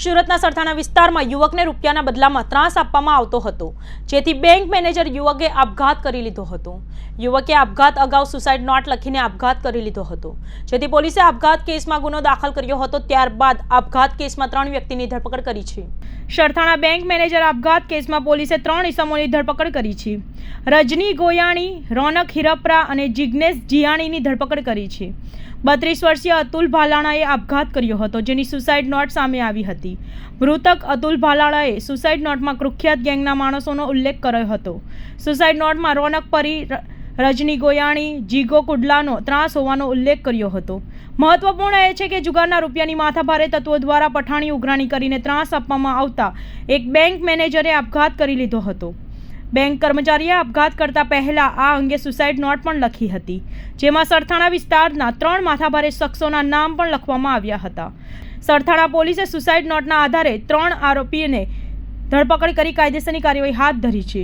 સુરતના સરથાણા વિસ્તારમાં યુવકને રૂપિયાના બદલામાં ત્રાસ આપવામાં આવતો હતો. જેથી બેંક મેનેજર યુવકે આપઘાત કરી લીધો હતો. યુવકે આપઘાત અગાઉ સુસાઇડ નોટ લખીને આપઘાત કરી લીધો હતો. જેથી પોલીસે આપઘાત કેસમાં ગુનો દાખલ કર્યો હતો, ત્યારબાદ આપઘાત કેસમાં ત્રણ વ્યક્તિની ધરપકડ કરી છે. સરથાણા બેંક મેનેજર આપઘાત કેસમાં પોલીસે ત્રણ ઇસમોની ધરપકડ કરી છે. રજની ગોયાણી, રોનક હિરપરા અને જિજ્ઞેશ જીયાણીની ધરપકડ કરી છે. બત્રીસ વર્ષીય અતુલ ભાલાણાએ આપઘાત કર્યો હતો, જેની સુસાઇડ નોટ સામે આવી હતી. મૃતક અતુલ ભાલાળાએ સુસાઇડ નોટમાં કુખ્યાત ગેંગના માણસોનો ઉલ્લેખ કર્યો હતો. સુસાઇડ નોટમાં રોનક પરી રજની ગોયાણી, જીગો કુડલાનો ત્રાસ હોવાનો ઉલ્લેખ કર્યો હતો. મહત્વપૂર્ણ એ છે કે જુગારના રૂપિયાની માથાભારે તત્વો દ્વારા પઠાણી ઉઘરાણી કરીને ત્રાસ આપવામાં આવતા એક બેંક મેનેજરે આપઘાત કરી લીધો હતો. બેંક કર્મચારીએ આપઘાત કરતા પહેલા આ અંગે સુસાઇડ નોટ પણ લખી હતી, જેમાં સરથાણા વિસ્તારના ત્રણ માથાભારે શખ્સોના નામ પણ લખવામાં આવ્યા હતા. સરથાણા પોલીસે સુસાઇડ નોટના આધારે ત્રણ આરોપીને ધરપકડ કરી કાયદેસરની કાર્યવાહી હાથ ધરી છે.